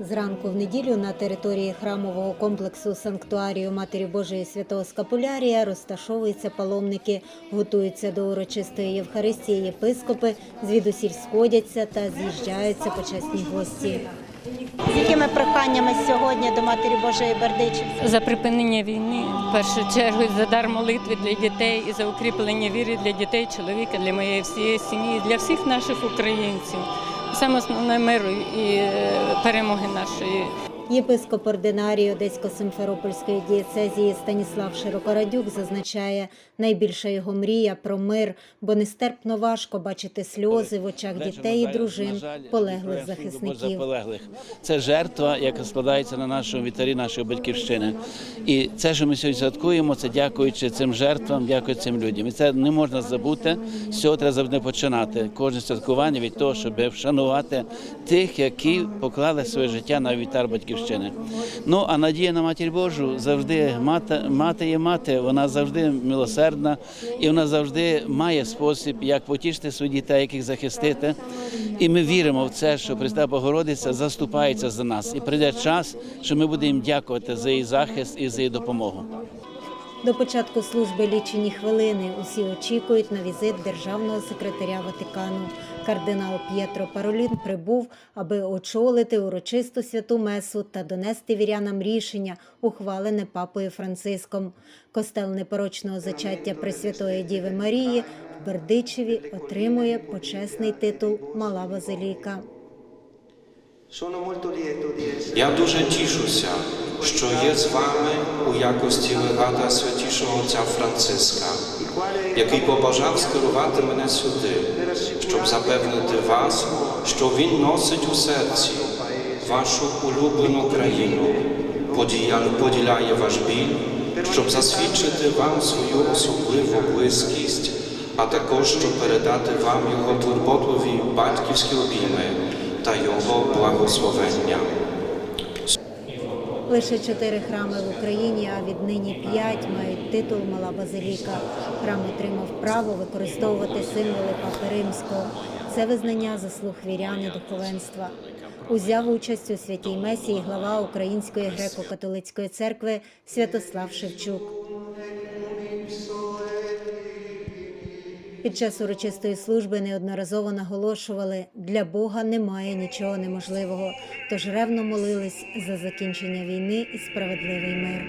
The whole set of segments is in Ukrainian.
Зранку в неділю на території храмового комплексу санктуарію Матері Божої Святого Скапулярія розташовуються паломники, готуються до урочистої Євхаристії єпископи, звідусіль сходяться та з'їжджаються почесні гості. З якими проханнями сьогодні до Матері Божої Бердичівки? за припинення війни, в першу чергу за дар молитви для дітей і за укріплення віри для дітей, чоловіка, для моєї всієї сім'ї, для всіх наших українців. Саме основне миру і е, перемоги нашої. Єпископ ординарій Одесько-Симферопольської дієцезії Станіслав Широкорадюк зазначає, найбільша його мрія про мир, бо нестерпно важко бачити сльози в очах дітей і дружин полеглих захисників. Це жертва, яка складається на нашому вітарі нашої батьківщини. І це, що ми сьогодні святкуємо, це дякуючи цим жертвам, дякуючи цим людям. І це не можна забути. З цього треба завжди починати. Кожне святкування від того, щоб вшанувати тих, які поклали своє життя на вітар батьківщини. Ну а надія на матір Божу завжди мати, мати є мати, вона завжди милосердна і вона завжди має спосіб, як потішити своїх дітей, як їх захистити. І ми віримо в це, що Христа Богородиця заступається за нас. І прийде час, що ми будемо дякувати за її захист і за її допомогу. До початку служби лічені хвилини усі очікують на візит державного секретаря Ватикану. Кардинал П'єтро Паролін прибув, аби очолити урочисту святу месу та донести вірянам рішення, ухвалене папою Франциском. Костел непорочного зачаття Пресвятої Діви Марії в Бердичеві отримує почесний титул Мала Базиліка. Я дуже тішуся, що є з вами у якості легата святішого отця Франциска, який побажав скерувати мене сюди, щоб запевнити вас, що він носить у серці вашу улюблену країну, поділяє ваш біль, щоб засвідчити вам свою особливу близькість, а також щоб передати вам його турботливі батьківські обійми та його благословення. Лише чотири храми в Україні, а віднині п'ять мають титул Мала Базиліка. Храм отримав право використовувати символи Папи Римського. Це визнання заслуг вірян і духовенства. Узяв участь у святій месі і глава Української греко-католицької церкви Святослав Шевчук. Під час урочистої служби неодноразово наголошували, для Бога немає нічого неможливого, тож ревно молились за закінчення війни і справедливий мир.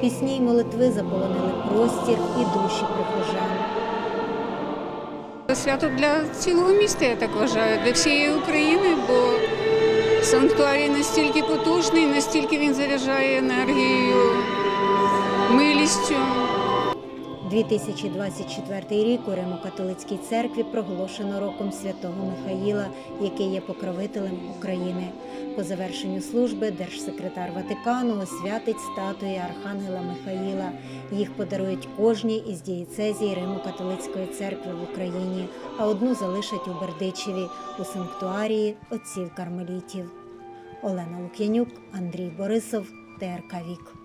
Пісні й молитви заполонили простір і душі прихожан. Свято для цілого міста, я так вважаю, для всієї України, бо санктуарій настільки потужний, настільки він заряджає енергією, милістю. 2024 рік у Римо-католицькій церкві проголошено роком святого Михаїла, який є покровителем України. По завершенню служби держсекретар Ватикану освятить статуї Архангела Михаїла. Їх подарують кожній із дієцезій Римо-католицької церкви в Україні, а одну залишать у Бердичеві у санктуарії отців кармелітів. Олена Лук'янюк, Андрій Борисов, ТРК Вік.